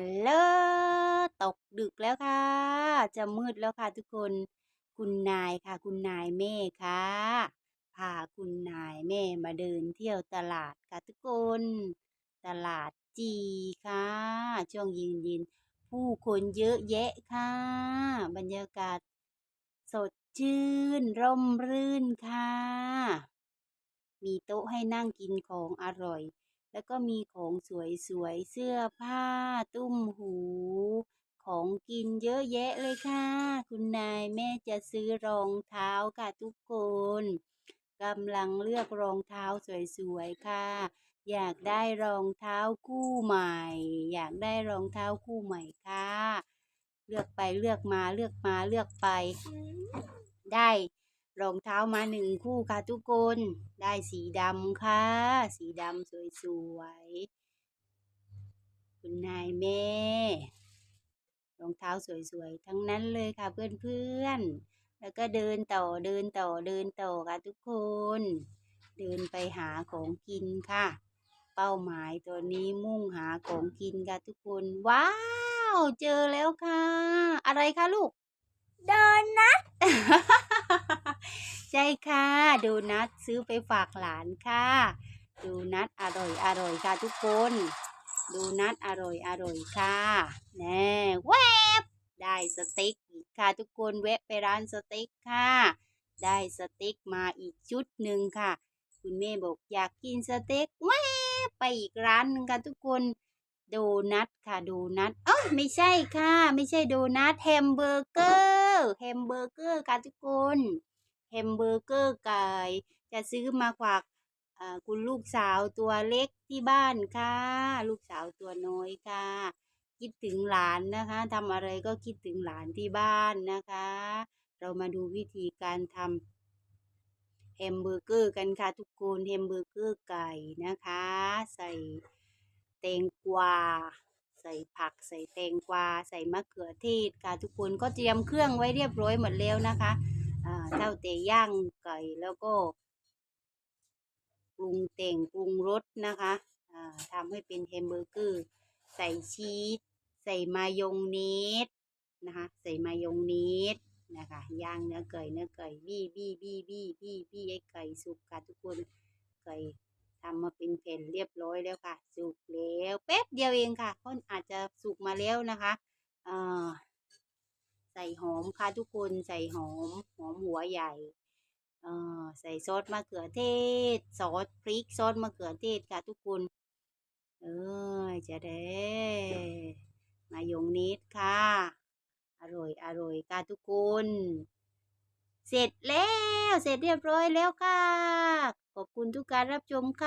ฮัลโหลตกดึกแล้วค่ะ จะมืดแล้วค่ะทุกคน คุณนายค่ะ คุณนายแม่ค่ะ พาคุณนายแม่มาเดินเที่ยวตลาดค่ะทุกคน ตลาดจีค่ะ ช่วงเย็นผู้คนเยอะแยะค่ะ บรรยากาศ สดชื่น ร่มรื่นค่ะ มีโต๊ะให้นั่งกินของอร่อย แล้วก็มีของสวยๆ เสื้อผ้า ตุ้มหู ของกินเยอะแยะเลยค่ะ คุณนายแม่จะซื้อรองเท้าค่ะทุกคนกำลังเลือกรองเท้าสวยๆ ค่ะ อยากได้รองเท้าคู่ใหม่ อยากได้รองเท้าคู่ใหม่ค่ะ เลือกไปเลือกมาเลือกมาเลือกไป ได้ รองเท้ามาหนึ่งคู่ค่ะทุกคน ได้สีดำค่ะ สีดำสวยๆ คุณนายแม่ รองเท้าสวยๆ ทั้งนั้นเลยค่ะเพื่อนๆ แล้วก็เดินต่อเดินต่อเดินต่อค่ะทุกคน เดินไปหาของกินค่ะ เป้าหมายตัวนี้มุ่งหาของกินค่ะทุกคน ว้าว เจอแล้วค่ะ อะไรคะลูกโดนัท ใช่ค่ะ ดูนัทซื้อไปฝากหลานค่ะ ดูนัทอร่อยอร่อยค่ะทุกคน ดูนัทอร่อยอร่อยค่ะแน่แวบได้สเต็กอีกค่ะทุกคนแวะไปร้านสเต็กค่ะ ได้สเต็กมาอีกชุดหนึ่งค่ะ คุณแม่บอกอยากกินสเต็กแวบไปอีกร้านหนึงค่ะทุกคนโดนัทค่ะโดนัทเอ้ยไม่ใช่ค่ะ ไม่ใช่โดนัทแฮมเบอร์เกอร์แฮมเบอร์เกอร์ค่ะทุกคน แฮมเบอร์เกอร์ไก่ จะซื้อมาฝากคุณลูกสาวตัวเล็กที่บ้านค่ะ ลูกสาวตัวน้อยค่ะ คิดถึงหลานนะคะทำอะไรก็คิดถึงหลานที่บ้านนะคะ เรามาดูวิธีการทำแฮมเบอร์เกอร์กันค่ะทุกคนแฮมเบอร์เกอร์ไก่นะคะ ใส่แตงกวาใส่ผักใส่แตงกวาใส่มะเขือเทศค่ะทุกคนก็เตรียมเครื่องไว้เรียบร้อยหมดแล้วนะคะ เท่าแต่ย่างไก่แล้วก็ปรุงแต่งปรุงรสนะคะอ่าทำให้เป็นแฮมเบอร์เกอร์ ใส่ชีสใส่มายองเนสนะคะใส่มายองเนสนะคะย่างเนื้อไก่เนื้อไก่บี้บี้บี้บี้บี้บี้ให้ไก่สุกค่ะทุกคนไก่ทำมาเป็นแผ่นเรียบร้อยแล้วค่ะ สุกแล้วแป๊บเดียวเองค่ะก็อาจจะสุกมาแล้วนะคะอ่า ส่หอมค่ะทุกคนใส่หอมหอมหัวใหญ่เอ่อใส่ซอสมะเขือเทศซอสพริกซอสมะเขือเทศค่ะทุกคนเออจะได้มายองเนสค่ะ อร่อยอร่อยค่ะทุกคนเสร็จแล้ว เสร็จเรียบร้อยแล้วค่ะ ขอบคุณทุกการรับชมค่ะ